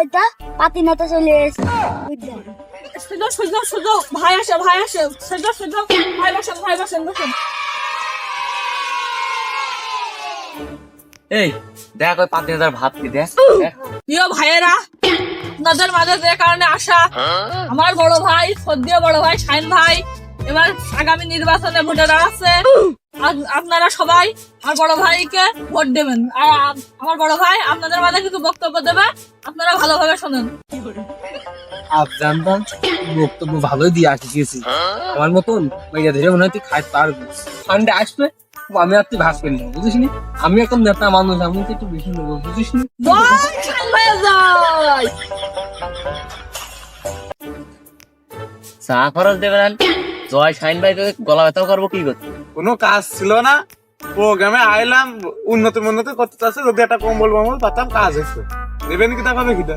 ওইটা পাতি নেতা চলে এসে বুঝলেন সুযোগ সুযোগ সুযোগ ভাই আসে ভাই আসে। সুযোগ সুযোগ ভাই বসেন ভাই বসেন বসেন। এই দেখ ওই পাঁচ হাজার ভাত কি দেখ। দেখ। প্রিয় ভাইয়েরা আপনাদের মাঝে যে কারণে আসা আমার বড় ভাই সদ্য বড় ভাই শাইন ভাই এবার আগামী নির্বাচনে ভোটে দাঁড়াচ্ছে আপ- আপনারা সবাই আমার বড় ভাইকে ভোট দেবেন। আর আমার বড় ভাই আপনাদের মাঝে কিছু বক্তব্য দেবে আপনারা ভালোভাবে শোনেন। বক্তব্য ভালোই দিয়ে আসি গেছি। আমার মতন মেয়েরা ধরে মনে হয় তুই আসবে আমি আর তুই ভাস করি না বুঝিস নি? আমি এখন নেতা মানুষ আমি তো একটু বেশি নেব বুঝিস নি? চা খরচ দেবে না জয় শাইন ভাই গলা ব্যথা করব কি করতে কোনো কাজ ছিল না। প্রোগ্রামে আইলাম উন্নতি উন্নতি করতে চাচ্ছে, যদি একটা কম্বল মম্বল পাতাম, কাজ হয়েছে দেবেন কিতা পাবে কিতা